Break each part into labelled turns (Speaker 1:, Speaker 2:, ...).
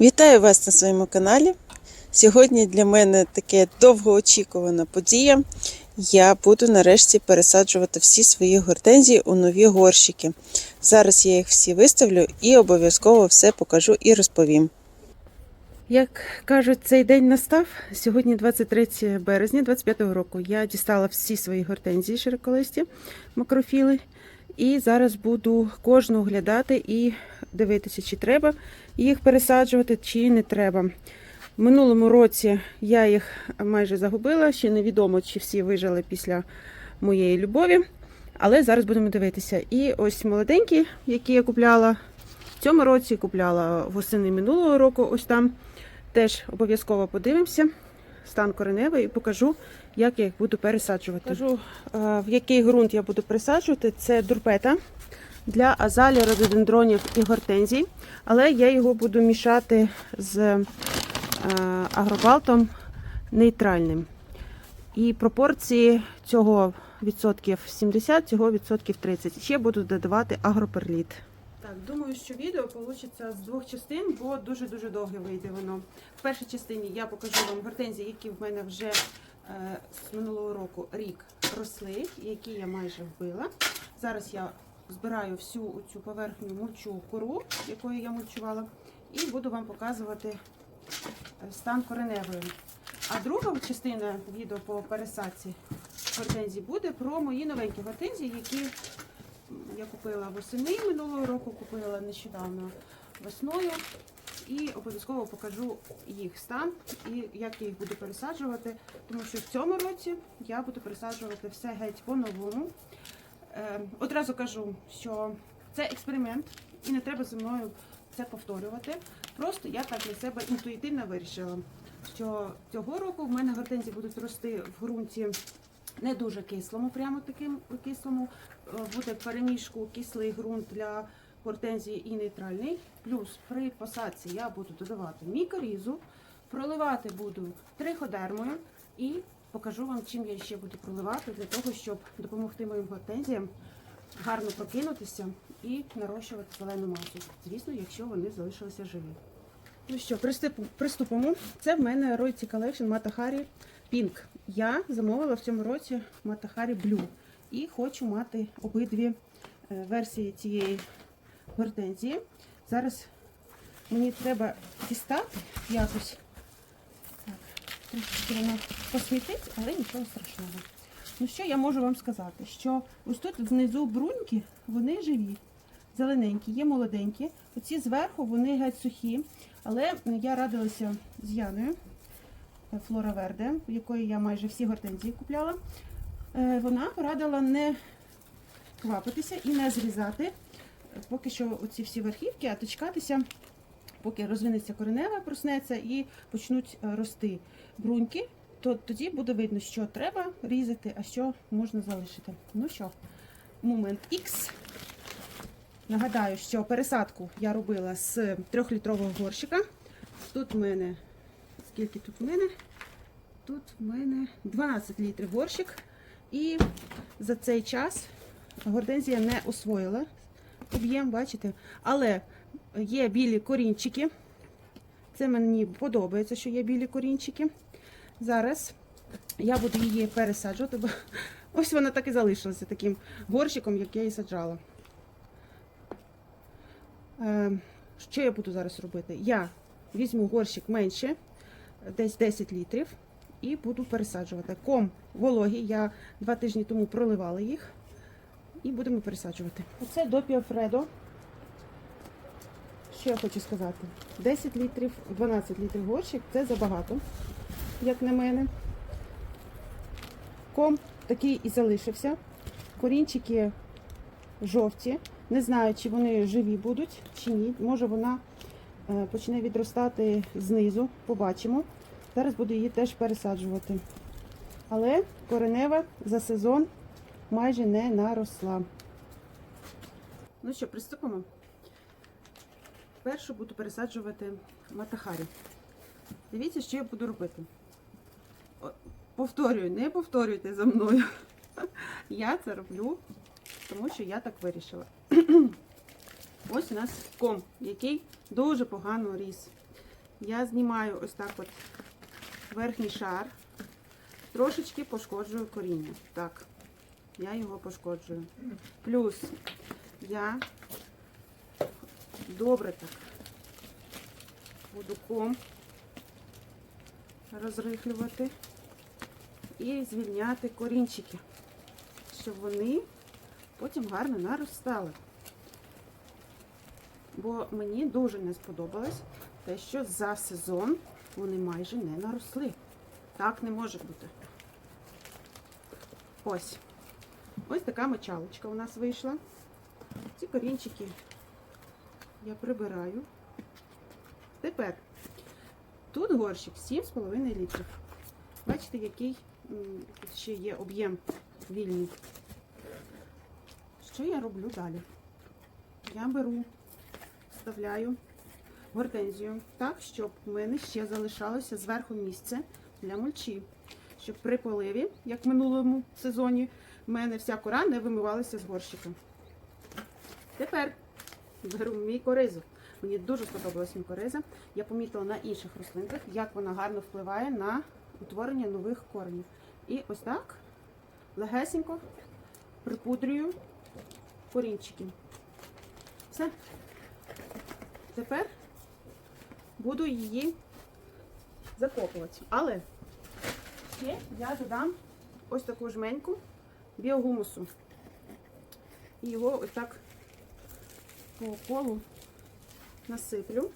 Speaker 1: Вітаю вас на своєму каналі. Сьогодні для мене таке довгоочікувана подія. Я буду нарешті пересаджувати всі свої гортензії у нові горщики. Зараз я їх всі виставлю і обов'язково все покажу і розповім. Як кажуть, цей день настав. Сьогодні 23 березня 25-го року. Я дістала всі свої гортензії широколисті макрофіли. І зараз буду кожну оглядати і дивитися, чи треба їх пересаджувати, чи не треба. В минулому році я їх майже загубила, ще невідомо, чи всі вижили після моєї любові. Але зараз будемо дивитися. І ось молоденькі, які я купляла в цьому році, купляла восени минулого року. Ось там теж обов'язково подивимося. Стан кореневий і покажу, як я їх буду пересаджувати. Покажу, е, в який ґрунт я буду пересаджувати. Це дурпета для азалії, рододендронів і гортензій. Але я його буду мішати з е, агробалтом нейтральним. І пропорції цього відсотків 70, цього відсотків 30. Ще буду додавати агроперліт. Так, думаю, що відео вийде з двох частин, бо дуже-дуже довге вийде воно. В першій частині я покажу вам гортензії, які в мене вже е, з минулого року рік росли, які я майже вбила. Зараз я збираю всю цю поверхню мульчу кору, якою я мульчувала, і буду вам показувати е, стан кореневої. А друга частина відео по пересадці гортензій буде про мої новенькі гортензії, які я купила восени минулого року, купила нещодавно весною. І обов'язково покажу їх стан і як я їх буду пересаджувати, тому що в цьому році я буду пересаджувати все геть по-новому. Е, одразу кажу, що це експеримент, і не треба зі мною це повторювати. Просто я так для себе інтуїтивно вирішила, що цього року в мене гортензії будуть рости в ґрунті не дуже кислому, прямо таким кислому. Е, Буде переміжку кислий ґрунт для гортензії і нейтральний. Плюс при посадці я буду додавати мікорізу, проливати буду триходермою і покажу вам, чим я ще буду проливати для того, щоб допомогти моїм гортензіям гарно прокинутися і нарощувати зелену масу. Звісно, якщо вони залишилися живі. Ну що, приступимо. Це в мене Royalty Collection Matahari Pink. Я замовила в цьому році Matahari Blue. І хочу мати обидві е, версії цієї гортензії. Зараз мені треба дістати якось. Трішки вона посвітить, але нічого страшного. Ну що я можу вам сказати? Що ось тут внизу бруньки, вони живі, зелененькі, є молоденькі. Оці зверху вони геть сухі. Але я радилася з Яною е, Флора Верде, в якої я майже всі гортензії купляла. Е, Вона порадила не квапитися і не зрізати е, поки що оці всі верхівки, а дочекатися, поки розвинеться коренева, проснеться і почнуть е, рости бруньки, то тоді буде видно, що треба різати, а що можна залишити. Ну що, момент X. Нагадаю, що пересадку я робила з 3-літрового горщика. Тут в мене, скільки тут в мене? Тут в мене 12 літрів горщик. І за цей час гортензія не освоїла об'єм, бачите? Але є білі корінчики. Це мені подобається, що є білі корінчики. Зараз я буду її пересаджувати, бо ось вона так і залишилася таким горщиком, як я її саджала. Е, Що я буду зараз робити? Я візьму горщик менше, десь 10 літрів, і буду пересаджувати. Ком вологий, я два тижні тому проливала їх. І будемо пересаджувати. Оце допіо Фредо. Що я хочу сказати? 10 літрів, 12 літрів горщик це забагато, як на мене. Ком такий і залишився. Корінчики жовті. Не знаю, чи вони живі будуть, чи ні. Може вона е, почне відростати знизу, побачимо. Зараз буду її теж пересаджувати. Але коренева за сезон майже не наросла. Ну що, приступимо. Першу буду пересаджувати матахарі. Дивіться, що я буду робити. Повторюю, не повторюйте за мною. Я це роблю, тому що я так вирішила. Ось у нас ком, який дуже погано ріс.
Speaker 2: я знімаю ось так от верхній шар, трошечки пошкоджую коріння. Так, я його пошкоджую. Плюс я добре так буду ком розрихлювати і звільняти корінчики, щоб вони потім гарно наростали. Бо мені дуже не сподобалось те, що за сезон вони майже не наросли. Так не може бути. Ось. Ось така мочалочка у нас вийшла. Ці корінчики я прибираю. Тепер тут горщик 7,5 літрів. Бачите, який ще є об'єм вільний. Що я роблю далі? Я беру, вставляю гортензію так, щоб в мене ще залишалося зверху місце для мульчі. Щоб при поливі, як в минулому сезоні, в мене вся кора не вимивалася з горщика. Тепер беру мікоризу. Мені дуже сподобалась мікориза. Я помітила на інших рослинках, як вона гарно впливає на утворення нових коренів. І ось так легесенько припудрюю корінчики. Все. Тепер буду її закопувати. Але ще я додам ось таку жменьку біогумусу. І його ось так по колу насиплю.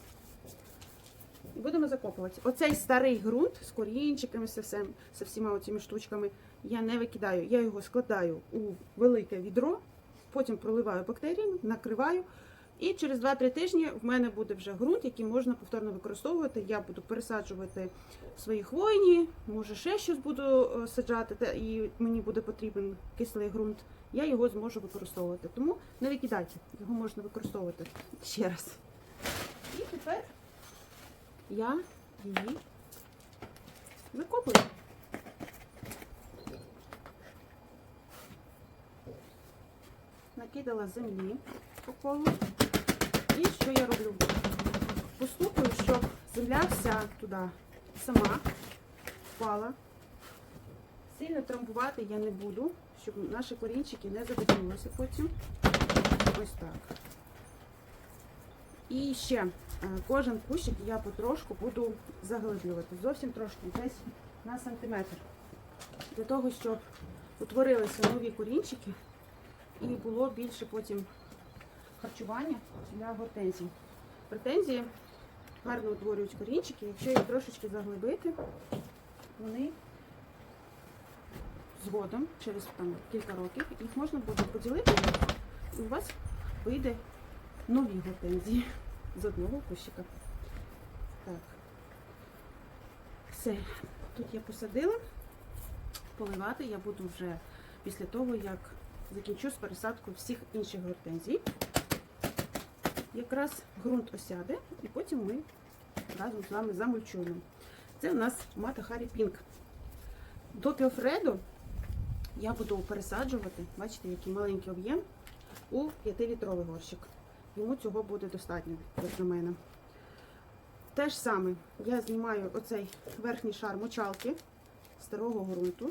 Speaker 2: І будемо закопувати. Оцей старий ґрунт з корінчиками, з всім, всіма цими штучками я не викидаю. Я його складаю у велике відро, потім проливаю бактеріями, накриваю. І через 2-3 тижні в мене буде вже ґрунт, який можна повторно використовувати. Я буду пересаджувати свої хвойні, може ще щось буду е, саджати, і мені буде потрібен кислий ґрунт. Я його зможу використовувати. Тому не викидайте, його можна використовувати ще раз. І тепер я її закопую. Накидала землі по колу. І що я роблю? Постукую, щоб земля вся туди сама впала. Сильно трамбувати я не буду, щоб наші корінчики не задихнулися потім. Ось так. І ще е, кожен кущик я потрошку буду заглиблювати. Зовсім трошки, десь на сантиметр. Для того, щоб утворилися нові корінчики і було більше потім харчування для гортензій. Гортензії гарно утворюють корінчики. Якщо їх трошечки заглибити, вони згодом, через там, кілька років, їх можна буде поділити, і у вас вийде нові гортензії з одного кущика. Так. Все. Тут я посадила. Поливати я буду вже після того, як закінчу з пересадкою всіх інших гортензій. Якраз ґрунт осяде, і потім ми разом з вами замульчуємо. Це у нас Мата Харі Пінк. До піофреду я буду пересаджувати, бачите, який маленький об'єм, у 5-літровий горщик. Йому цього буде достатньо, як на мене. Те ж саме я знімаю оцей верхній шар мочалки старого ґрунту.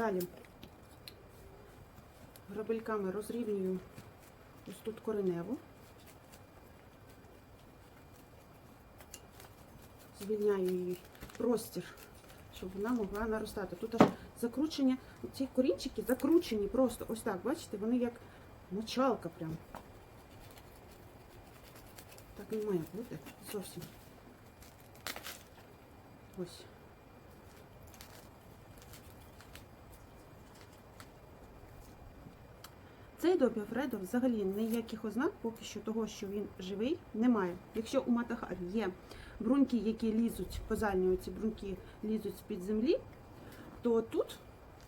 Speaker 2: Далі грабельками розрівнюю ось тут кореневу. Звільняю її простір, щоб вона могла наростати. Тут аж закручення, ці корінчики закручені просто ось так, бачите, вони як мочалка прям. Так не має бути зовсім. Ось. Цей добіофредо взагалі ніяких ознак поки що того, що він живий, немає. Якщо у матахарі є бруньки, які лізуть, позальні оці бруньки лізуть з-під землі, то тут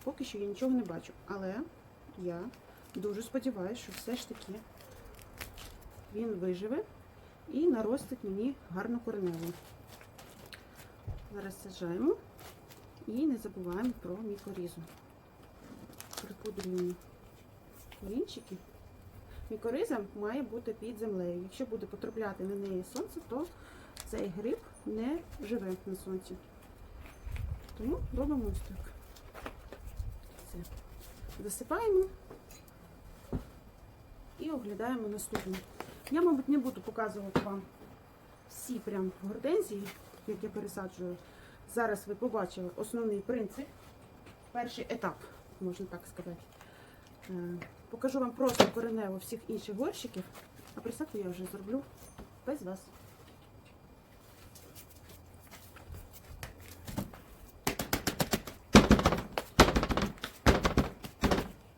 Speaker 2: поки що я нічого не бачу. Але я дуже сподіваюся, що все ж таки він виживе і наростить мені гарну кореневу. Зараз саджаємо і не забуваємо про мікорізу. Припудрюємо корінчики мікориза має бути під землею. Якщо буде потрапляти на неї сонце, то цей гриб не живе на сонці. Тому робимо ось так. Все. Засипаємо і оглядаємо наступне. Я, мабуть, не буду показувати вам всі прям гортензії, як я пересаджую. Зараз ви побачили основний принцип, перший етап, можна так сказати. Покажу вам просто коренево всіх інших горщиків, а присадку я вже зроблю без вас.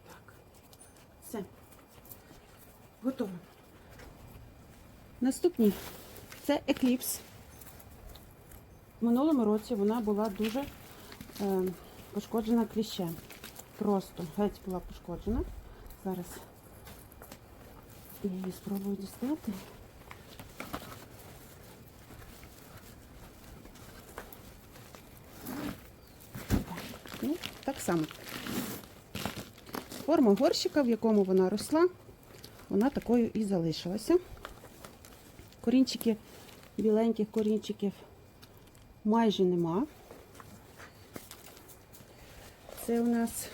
Speaker 2: Так, все. Готово. Наступні це екліпс. В минулому році вона була дуже е, пошкоджена кліщем. Просто геть була пошкоджена. Зараз я її спробую дістати. Ну, так само. Форма горщика, в якому вона росла, вона такою і залишилася. Корінчики, біленьких корінчиків майже нема. Це у нас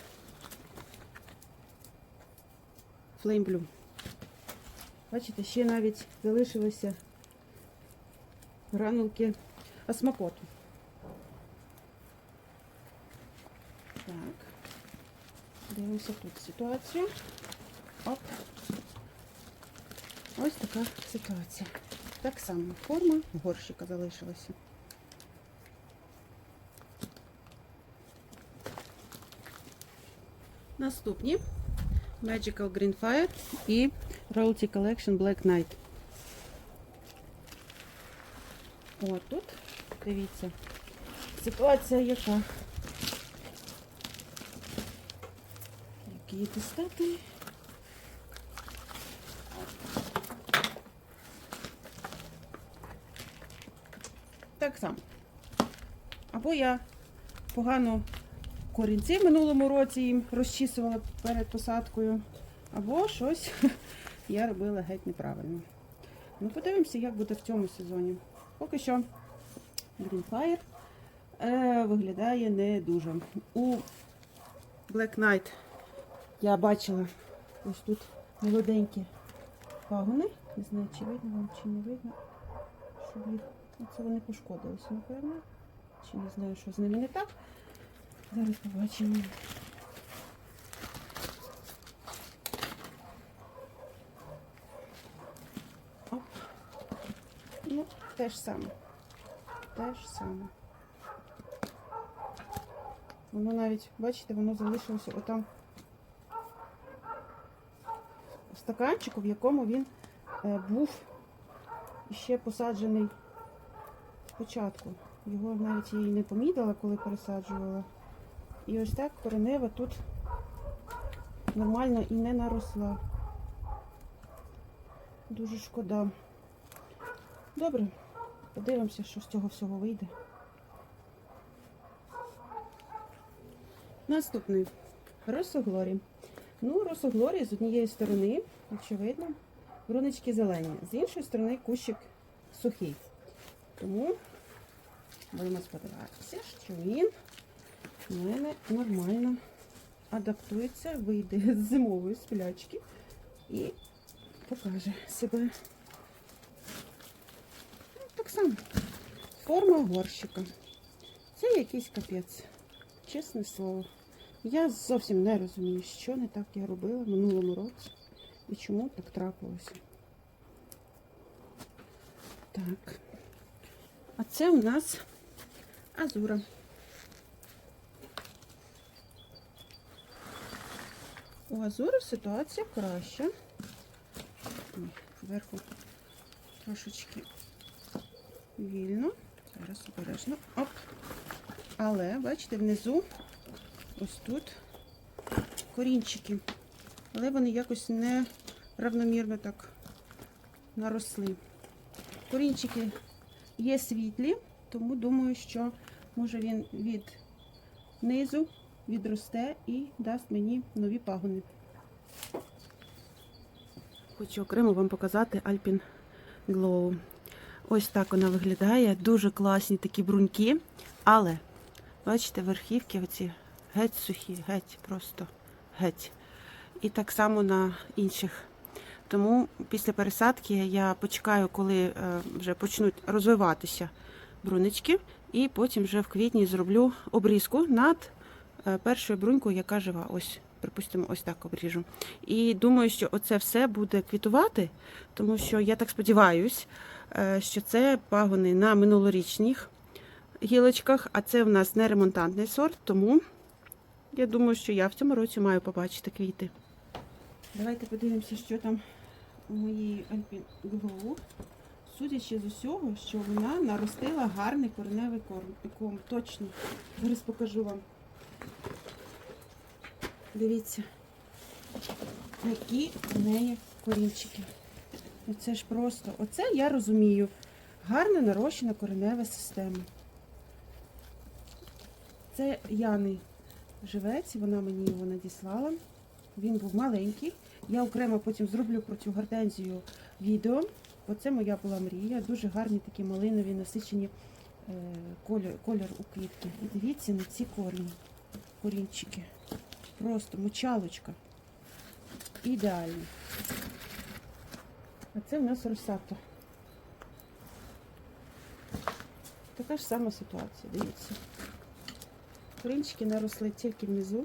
Speaker 2: Flame Blue. Бачите, ще навіть залишилися гранулки осмокоту. Так. Дивимося тут ситуацію. Оп. Ось така ситуація. Так само форма горщика залишилася. Наступні Magical Green Fire і Royalty Collection Black Knight. О, тут, дивіться, ситуація яка. Як її дістати? Так само. Або я погано корінці в минулому році їм розчісувала перед посадкою, або щось я робила геть неправильно. Ну, подивимося, як буде в цьому сезоні. Поки що Green Fire е, виглядає не дуже. У Black Knight я бачила ось тут молоденькі пагони. Не знаю, чи видно вам, чи не видно. Щоб їх... Оце вони пошкодилися, напевно. Чи не знаю, що з ними не так. Зараз побачимо. Оп. Ну, те ж саме. Те ж саме. Воно навіть, бачите, воно залишилося отам в стаканчику, в якому він е, був ще посаджений спочатку. Його навіть я і не помітила, коли пересаджувала. І ось так коренева тут нормально і не наросла. Дуже шкода. Добре, подивимося, що з цього всього вийде. Наступний росоглорі. Ну, росоглорі з однієї сторони, очевидно, брунички зелені, з іншої сторони кущик сухий. Тому будемо сподіватися, що він мене нормально адаптується, вийде з зимової сплячки і покаже себе. Ну, Так само. Форма горщика. Це якийсь капець. Чесне слово. Я зовсім не розумію, що не так я робила в минулому році і чому так трапилося. Так. А це у нас азура. У азури ситуація краща. Ой, Зверху трошечки вільно. Зараз обережно. Оп. Але, бачите, внизу ось тут корінчики. Але вони якось не равномірно так наросли. Корінчики є світлі, тому думаю, що може він від низу відросте і дасть мені нові пагони. Хочу окремо вам показати Alpine Glow. Ось так вона виглядає. Дуже класні такі бруньки. Але, бачите, верхівки оці геть сухі, геть просто геть. І так само на інших. Тому після пересадки я почекаю, коли е, вже почнуть розвиватися брунички, і потім вже в квітні зроблю обрізку над першою брунькою, яка жива. Ось, припустимо, ось так обріжу. І думаю, що оце все буде квітувати, тому що я так сподіваюсь, е, що це пагони на минулорічних гілочках, а це в нас не ремонтантний сорт, тому я думаю, що я в цьому році маю побачити квіти. Давайте подивимося, що там у моїй Alpine Судячи з усього, що вона наростила гарний кореневий корм. Точно. Зараз покажу вам. Дивіться, які в неї корінчики. Оце ж просто, оце я розумію. Гарно нарощена коренева система. Це Яни живець, вона мені його надіслала. Він був маленький. Я окремо потім зроблю про цю гортензію відео. Оце моя була мрія. Дуже гарні такі малинові насичені е, колір, колір у квітки. І дивіться на ці корні, корінчики. Просто мочалочка. Ідеально. А це в нас росато. Така ж сама ситуація, дивіться. Корінчики наросли тільки внизу,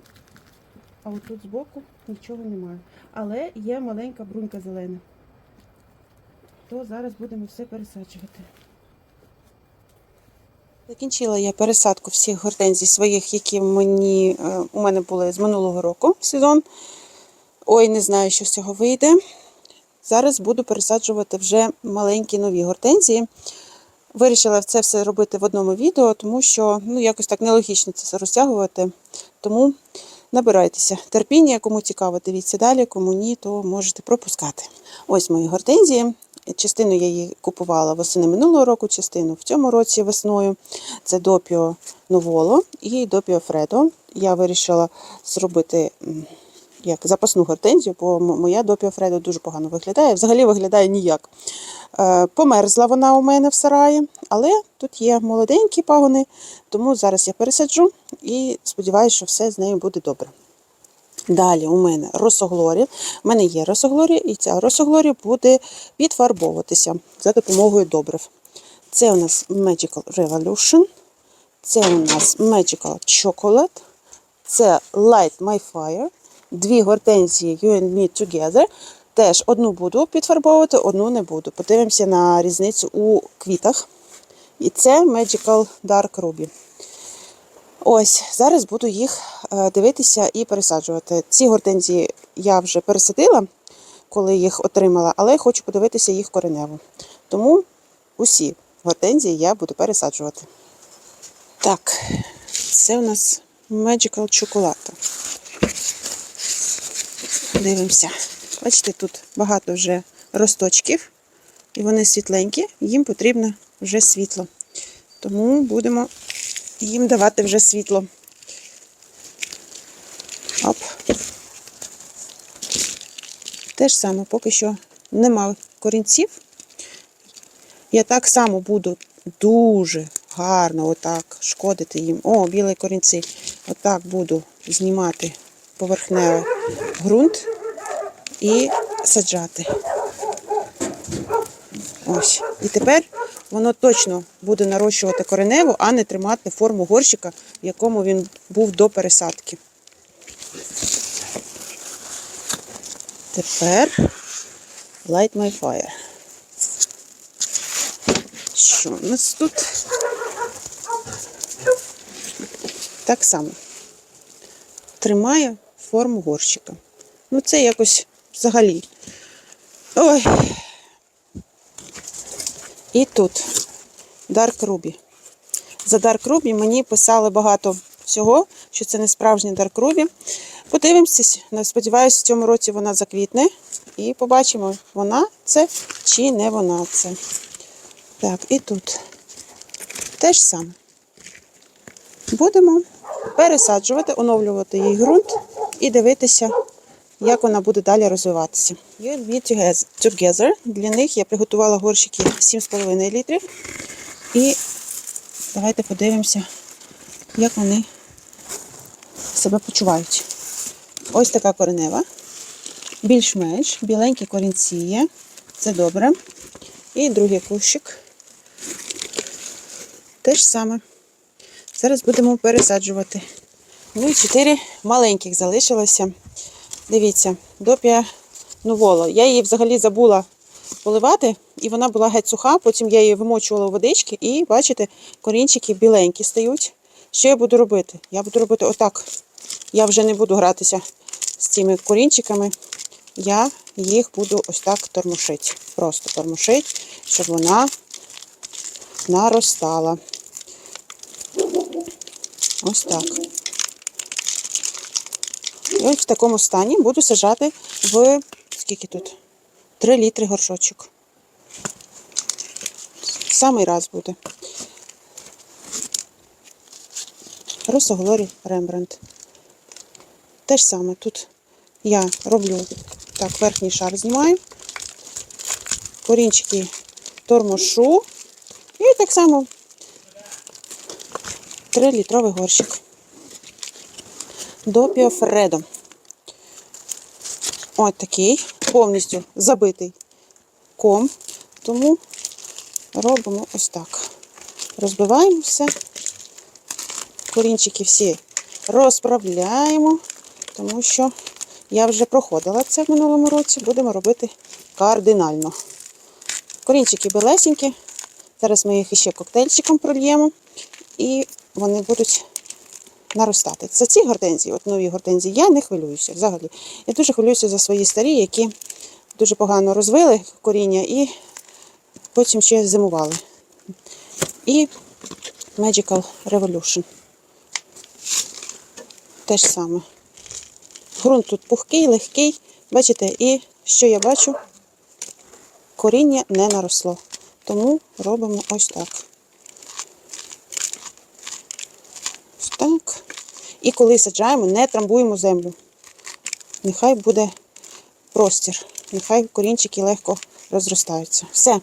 Speaker 2: а отут збоку нічого немає. Але є маленька брунька зелена. То зараз будемо все пересаджувати.
Speaker 1: Закінчила я пересадку всіх гортензій своїх, які мені, е, у мене були з минулого року сезон. Ой, не знаю, що з цього вийде. Зараз буду пересаджувати вже маленькі нові гортензії. Вирішила це все робити в одному відео, тому що ну, якось так нелогічно це розтягувати. Тому набирайтеся терпіння, кому цікаво, дивіться далі, кому ні, то можете пропускати. Ось мої гортензії. Частину я її купувала восени минулого року, частину в цьому році весною. Це Допіо Новоло і Допіо Фредо. Я вирішила зробити як запасну гортензію, бо моя Допіо Фредо дуже погано виглядає. Взагалі виглядає ніяк. Е, Померзла вона у мене в сараї, але тут є молоденькі пагони, тому зараз я пересаджу і сподіваюся, що все з нею буде добре. Далі у мене росоглорі. У мене є росоглорі, і ця росоглорі буде підфарбовуватися за допомогою добрив. Це у нас Magical Revolution, це у нас Magical Chocolate, це Light My Fire, дві гортензії You and Me Together. Теж одну буду підфарбовувати, одну не буду. Подивимося на різницю у квітах. І це Magical Dark Ruby. Ось, зараз буду їх е, дивитися і пересаджувати. Ці гортензії я вже пересадила, коли їх отримала, але хочу подивитися їх коренево. Тому усі гортензії я буду пересаджувати. Так, це у нас Magical Chocolate. Дивимося. Бачите, тут багато вже росточків, і вони світленькі, їм потрібно вже світло. Тому будемо їм давати вже світло. Оп. Те ж саме, поки що нема корінців. Я так само буду дуже гарно отак шкодити їм. О, білі корінці. Отак буду знімати поверхневий ґрунт і саджати. Ось. І тепер воно точно буде нарощувати кореневу, а не тримати форму горщика, в якому він був до пересадки. Тепер Light My Fire. Що у нас тут? Так само. Тримає форму горщика. Ну, це якось взагалі. Ой. І тут Dark Ruby. За Dark Ruby мені писали багато всього, що це не справжній Dark Ruby. Подивимося, сподіваюся, в цьому році вона заквітне. І побачимо, вона це чи не вона це. Так, і тут те ж саме. Будемо пересаджувати, оновлювати їй ґрунт і дивитися, як вона буде далі розвиватися. You'll be together-. Для них я приготувала горщики 7,5 літрів. І давайте подивимося, як вони себе почувають. Ось така коренева. Більш-менш біленькі корінці є. Це добре. І другий кущик. Те ж саме. Зараз будемо пересаджувати. Ну і чотири маленьких залишилося. Дивіться, допія новоло. Я її взагалі забула поливати, і вона була геть суха. Потім я її вимочувала у водички, і бачите, корінчики біленькі стають. Що я буду робити? Я буду робити отак. Я вже не буду гратися з цими корінчиками. Я їх буду ось так тормошити. Просто тормошити, щоб вона наростала. Ось так. Ось в такому стані буду сажати в скільки тут? 3 літри горшочок. Самий раз буде. Роса Глорі Рембрандт. Те ж саме тут я роблю так, верхній шар знімаю, корінчики тормошу і так само 3-літровий горщик. До Піофредо. Ось такий, повністю забитий ком. Тому робимо ось так. Розбиваємо все. Корінчики всі розправляємо, тому що я вже проходила це в минулому році. Будемо робити кардинально. Корінчики білесенькі. Зараз ми їх іще коктейльчиком прольємо. І вони будуть наростати. За ці гортензії, от нові гортензії, я не хвилююся взагалі. Я дуже хвилююся за свої старі, які дуже погано розвили коріння і потім ще зимували. І Magical Revolution. Те ж саме. Грунт тут пухкий, легкий. Бачите, і що я бачу? Коріння не наросло. Тому робимо ось так. Ось так. І коли саджаємо, не трамбуємо землю. Нехай буде простір. Нехай корінчики легко розростаються. Все.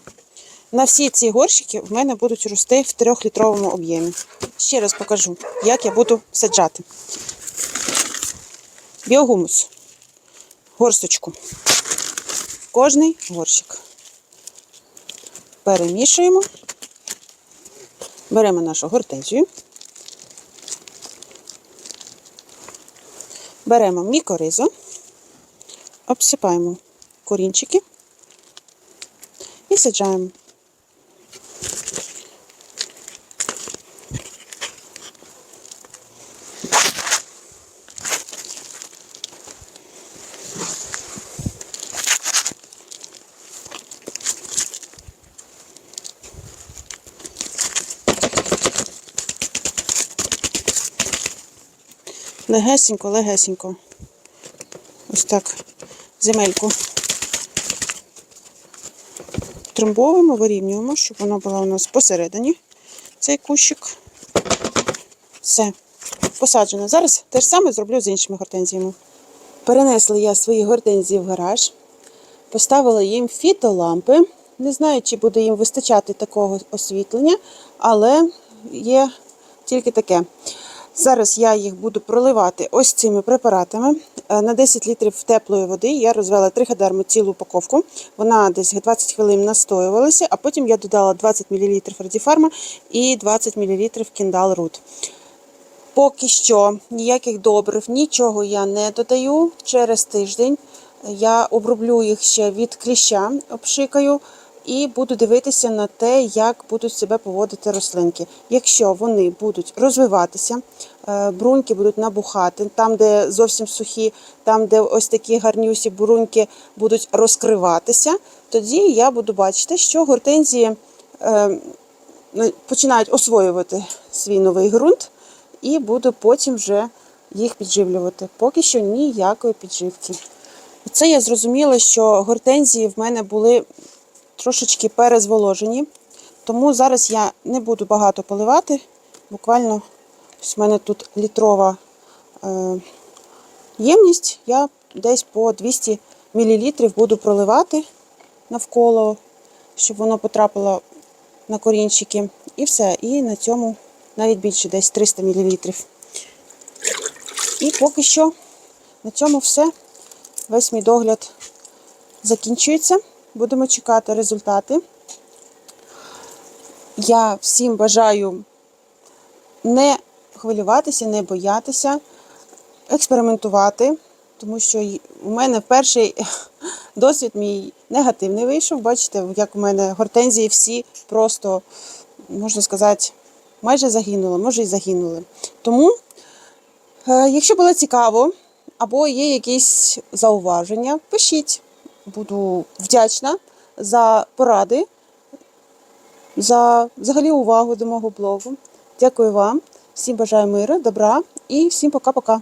Speaker 1: На всі ці горщики в мене будуть рости в 3-літровому об'ємі. Ще раз покажу, як я буду саджати. Біогумус. Горсточку. Кожний горщик. Перемішуємо. Беремо нашу гортензію. Беремо мікоризу, обсипаємо корінчики і саджаємо. Легесенько, легесенько. Ось так земельку трамбовуємо, вирівнюємо, щоб вона була у нас посередині. Цей кущик. Все, посаджено. Зараз те ж саме зроблю з іншими гортензіями. Перенесла я свої гортензії в гараж, поставила їм фітолампи. Не знаю, чи буде їм вистачати такого освітлення, але є тільки таке. Зараз я їх буду проливати ось цими препаратами. Е, На 10 літрів теплої води я розвела триходерму цілу упаковку. Вона десь 20 хвилин настоювалася, а потім я додала 20 мл радіфарма і 20 мл кіндал рут. Поки що ніяких добрив, нічого я не додаю. Через тиждень я оброблю їх ще від кліща, обшикаю і буду дивитися на те, як будуть себе поводити рослинки. Якщо вони будуть розвиватися, е, бруньки будуть набухати, там, де зовсім сухі, там, де ось такі гарнюсі бруньки будуть розкриватися, тоді я буду бачити, що гортензії е, починають освоювати свій новий ґрунт і буду потім вже їх підживлювати. Поки що ніякої підживки. Це я зрозуміла, що гортензії в мене були трошечки перезволожені, тому зараз я не буду багато поливати. Буквально в мене тут літрова е, ємність, я десь по 200 мл буду проливати навколо, щоб воно потрапило на корінчики. І все. І на цьому навіть більше, десь 300 мл. І поки що на цьому все. Весь мій догляд закінчується. Будемо чекати результати. Я всім бажаю не хвилюватися, не боятися, експериментувати, тому що у мене перший досвід мій негативний вийшов. Бачите, як у мене гортензії всі просто, можна сказати, майже загинули, може і загинули. Тому, е, якщо було цікаво, або є якісь зауваження, пишіть. Буду вдячна за поради, за взагалі увагу до мого блогу. Дякую вам. Всім бажаю миру, добра і всім пока-пока.